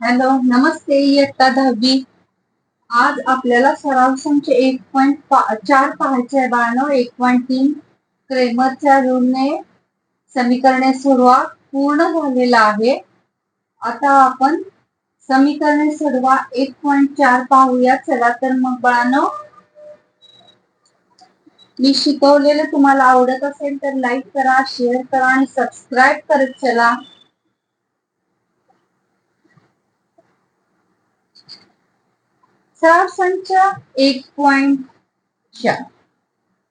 Hello नमस्ते इयत्ता दहावी. आज आपल्याला सराव संच एक पॉईंट चार पाहायचे आहे एक पॉईंट तीन. क्रेमरच्या ऋणने समीकरणे सोडवा. पूर्ण झालेला आहे. आता आपण समीकरणे सोडवा. एक पॉईंट चार पाहूया. चला तर मग बाळानो. मी शिकवलेलं तुम्हाला आवडत असेल तर लाईक करा शेअर करा आणि सबस्क्राईब करत चला. चार संच एक पॉइंट चार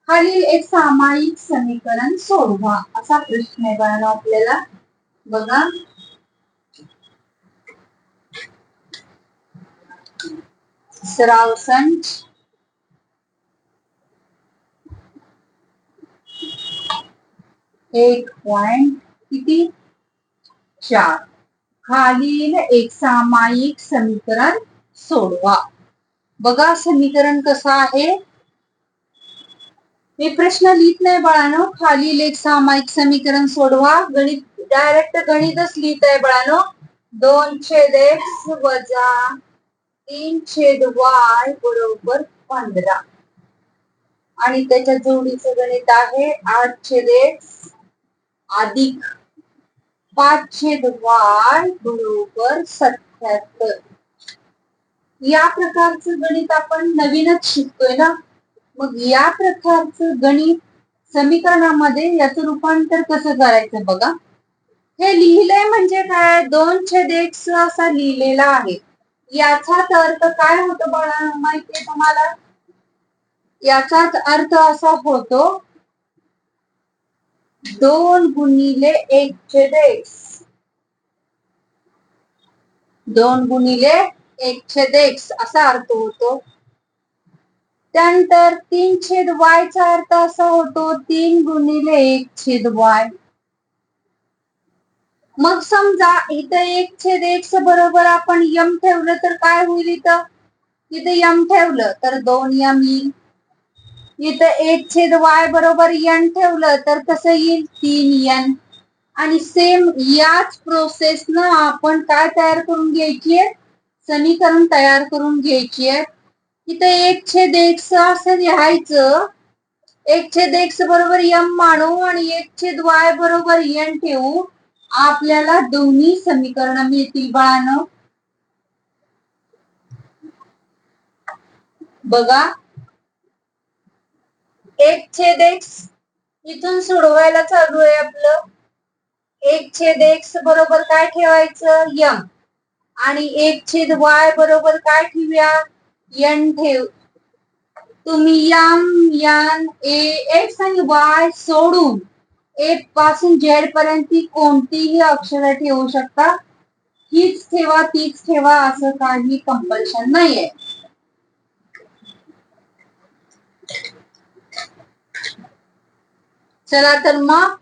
खालील एक सामायिक समीकरण सोडवा. असा प्रश्न आहे बाळांनो आपल्याला. बघा. सराव संच एक पॉइंट किती? चार. खालील एक सामायिक समीकरण सोडवा. बघा समीकरण कसं आहे. मी प्रश्न लिहित नाही बाळानो. खाली लेख सामायिक समीकरण सोडवा. गणित डायरेक्ट गणितच लिहित आहे बाळानो. दोन छेद एक्स वजा तीन छेद वाय बरोबर पंधरा. आणि त्याच्या जोडीचं गणित आहे आठ छेद एक्स अधिक पाच छेद वाय बरोबर सत्याहत्तर या प्रकारचं गणित आपण नवीनच शिकतोय ना? मग या प्रकारचं गणित समीकरणामध्ये याचं रूपांतर कसं करायचं बघा. हे लिहिलंय म्हणजे काय? दोन छेद एक्स असा लिहिलेला आहे. याचाच अर्थ काय होतो बघा माहितीये तुम्हाला? याचाच अर्थ असा होतो दोन गुणिले एक छेद एक्स दोन गुणिले एक छेद एक्स असा अर्थ होतो. त्यानंतर तीन छेद वाय चा अर्थ असा होतो तीन गुणिले एक छेद वाय. मग समजा इथं एक छेद एक्स बरोबर आपण यम ठेवलं तर काय होईल इथं? इथं यम ठेवलं तर दोन यम येईल. इथं एक छेद वाय बरोबर यन ठेवलं तर कसं येईल? तीन यन. आणि सेम याच प्रोसेस न आपण काय तयार करून घ्यायची आहे? समीकरण तयार करून घ्यायची आहे. इथं एक छेद एक्स असं लिहायचं. एक छेद एक्स बरोबर यम मानू आणि एक छेद वाय बरोबर एन ठेवू. आपल्याला दोन्ही समीकरण मिळतील बाळानं. बघा. एक छेद एक्स इथून सोडवायला चालू आहे आपलं. एक छेद एक्स बरोबर काय ठेवायचं? यम आणि एक छेद वाय बरोबर काय ठेवूया? यन ठेव. तुम्ही यम यन ए एक्स आणि वाय सोडून ए पासून झेड पर्यंत कोणतीही अक्षर ठेवू शकता. हीच ठेवा तीच ठेवा असं काही कंपल्शन नाहीये. चला तर मग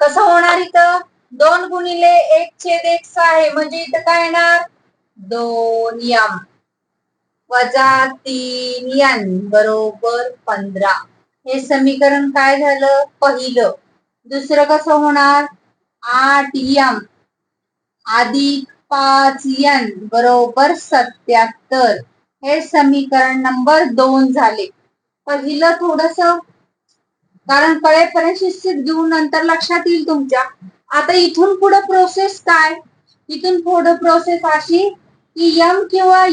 कसं होणार इथं? दोन गुणिले एक छेद एक आहे. म्हणजे इथं काय येणार? दोन यम. वजा तीन यन. बरोबर पंधरा. हे समीकरण काय झालं? पहिलं. दुसरं कसं होणार? आठ यम. अधिक पाच यन. बरोबर सत्याहत्तर हे समीकरण नंबर दोन झाले. पहिलं थोडस कारण कळेपर्यंत शिस्तीत घेऊन नंतर लक्षात येईल तुमच्या. आता इथून पुढे प्रोसेस काय? इथून पुढे प्रोसेस अशी की यम किंवा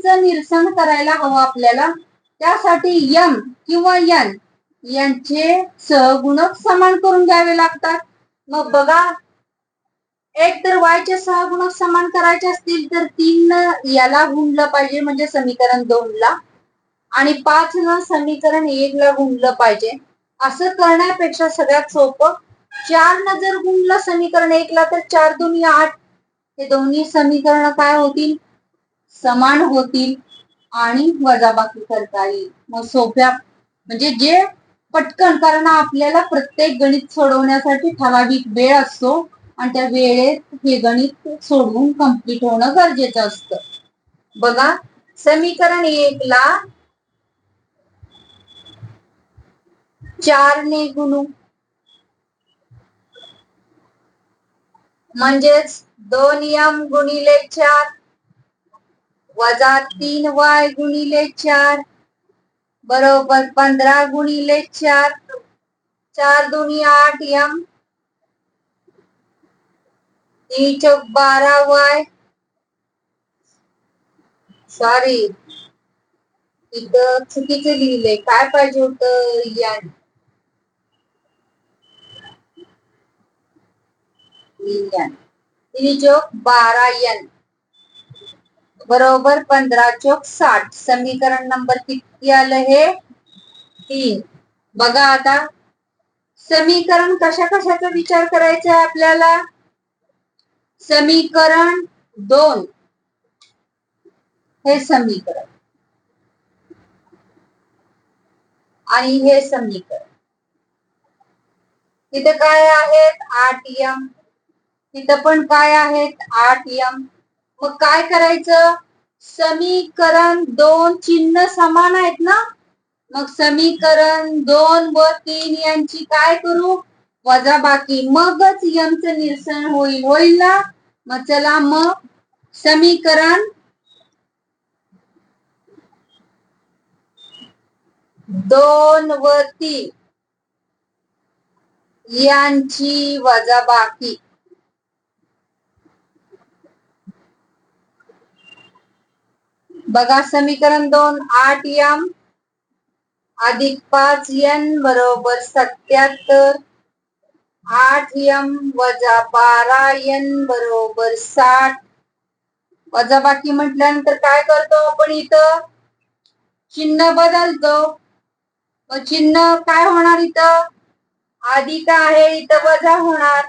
च निरसन करायला हवं आपल्याला. त्यासाठी यम किंवा यन यांचे सहगुणक समान करून घ्यावे लागतात. मग बघा एक तर वायचे सहगुणक समान करायचे असतील तर तीन याला गुणलं पाहिजे म्हणजे समीकरण दोन ला. आणि पाच न समीकरण एक ला गुणलं पाहिजे. असं करण्यापेक्षा सगळ्यात सोपं चार न जर गुणलं समीकरण एकला तर चार दोन्ही आठ. हे दोन्ही समीकरण काय होतील? समान होतील आणि वजाबाकी करता येईल. मग सोप्या म्हणजे जे पटकन कारण आपल्याला प्रत्येक गणित सोडवण्यासाठी ठराविक वेळ असतो आणि त्या वेळेत हे गणित सोडवून कंप्लीट होणं गरजेचं असतं. बघा समीकरण एक ला चार ने गुणू. म्हणजेच दोन यम गुणिले चार वजा तीन वाय गुणिले चार बरोबर पंधरा गुणिले चार चार दोन्ही आठ यम तीन चौक बारा वाय सॉरी इथं चुकीचं लिहिले काय पाहिजे होतं यान? यन तिने चोक बारा यन बरोबर पंधरा चौक साठ. समीकरण नंबर किती आलं हे? तीन. बघा आता. समीकरण कशा कशाचा विचार करायचा आहे आपल्याला? समीकरण दोन. हे समीकरण. आणि हे समीकरण. तिथे काय आहेत? आठ यम तिथं पण काय आहेत? आठ यम. मग काय करायचं? समीकरण दोन चिन्ह समान आहेत ना? मग समीकरण दोन व तीन यांची काय करू? वजा बाकी. मगच यमचं निरसन होईल. होईल ना? मग चला मग समीकरण दोन व तीन. यांची वजाबाकी बघा समीकरण दोन आठ यम अधिक पाच एन बरोबर सत्याहत्तर. आठ यम वजा बारा एन बरोबर साठ. वजाबाकी म्हटल्यानंतर काय करतो आपण इथं? चिन्ह बदलतो. मग चिन्ह काय होणार इथं? अधिक आहे इथं वजा होणार.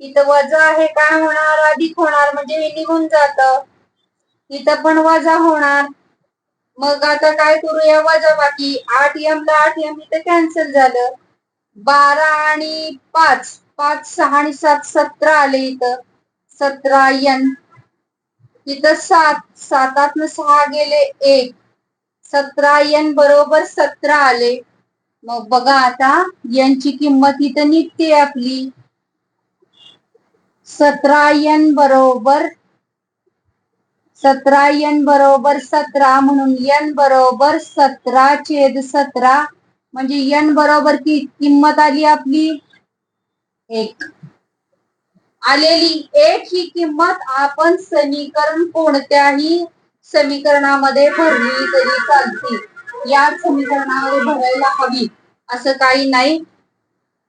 इथं वजा आहे काय होणार? अधिक होणार म्हणजे हे निघून जातं. तिथं पण वजा होणार. मग आता काय करूया? वजा बाकी. आठ एम ला आठ एम इथं कॅन्सल झालं. बारा आणि पाच. पाच सहा आणि सात सतरा आले इथं. सतरा एन इथं सात. सातात सहा गेले एक. सतरा एन बरोबर सतरा आले. मग बघा आता यांची किंमत इथं निघते आपली. सतरा एन बरोबर सतरा यन बरोबर सतरा म्हणून यन बरोबर सतरा छेद सतरा. म्हणजे यन बरोबर की किंमत आली आपली? एक. आलेली एक ही किंमत आपण समीकरण कोणत्याही समीकरणामध्ये भरली तरी चालते. या समीकरणामध्ये भरायला हवी. असं काही नाही.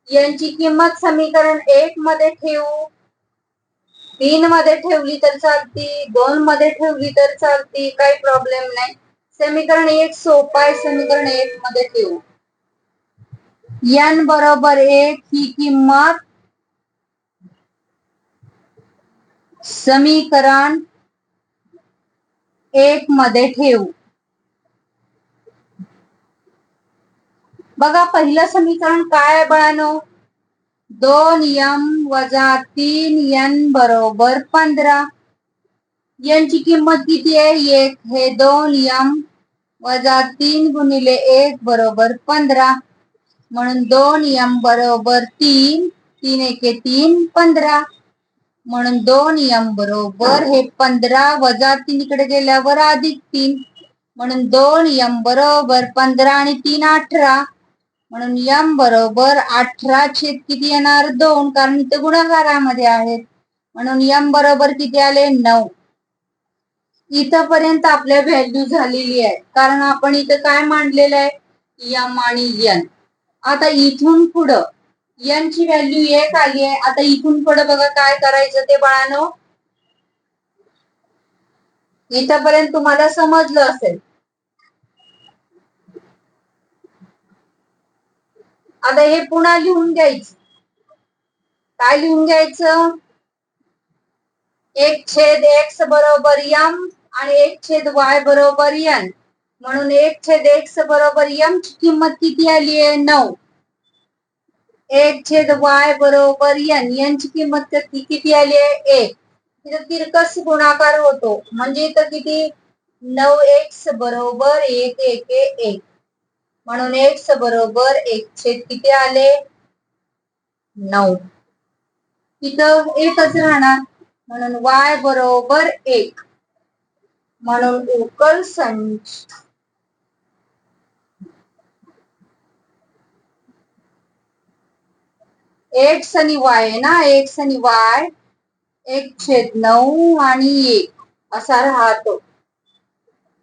यांची किंमत समीकरण एक मध्ये ठेवू. तीन मध्ये ठेवली तर चालती दोन मध्ये ठेवली तर चालती काही प्रॉब्लेम नाही. समीकरण एक सोपा आहे समीकरण एक मध्ये ठेवू. एन बरोबर एक ही किंमत समीकरण एक मध्ये ठेवू. बघा पहिलं समीकरण काय आहे बळानो? दोन यम वजा तीन यन बरोबर पंधरा. यांची किंमत किती आहे? एक. हे दोन यम वजा तीन गुणिले एक बरोबर पंधरा. म्हणून दोन यम बरोबर तीन तीन एके तीन पंधरा. म्हणून दोन यम बरोबर हे पंधरा वजा तीन इकडे गेल्यावर अधिक तीन. म्हणून दोन यम बरोबर पंधरा आणि तीन अठरा. म्हणून यम बरोबर अठरा छेद किती येणार? दोन. कारण इथे गुणाकारामध्ये आहेत. म्हणून यम बरोबर किती आले? नऊ. इथपर्यंत आपल्या व्हॅल्यू झालेली आहे. कारण आपण इथं काय मांडलेलं आहे? यम आणि यन. आता इथून पुढं यन ची व्हॅल्यू एक आली आहे. आता इथून पुढं बघा काय करायचं ते बाळानो. इथपर्यंत तुम्हाला समजलं असेल. आता हे पुन्हा लिहून घ्यायचं. काय लिहून घ्यायचं? एक छेद एक्स बरोबर यम आणि एक छेद वाय बरोबर एन म्हणून एक छेद एक्स बरोबर यम ची किंमत किती आली आहे? नऊ. एक छेद वाय बरोबर एन यांची किंमत किती आली आहे? एक. तिथं तिरकस गुणाकार होतो. म्हणजे इथं किती? नऊ एक्स बरोबर एक एक एक. म्हणून एक्स बरोबर एक छेद किती आले? नऊ. तिथं एकच राहणार. म्हणून वाय बरोबर एक. म्हणून उकल संच. एक्स आणि वाय आहे ना? एक्स आणि वाय एक छेद नऊ आणि एक. असा राहतो.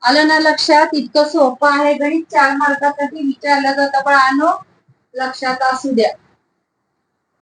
आलं ना लक्षात? इतकं सोपं आहे गणित. चार मार्कासाठी विचारलं जातं. पण आणो लक्षात असू द्या.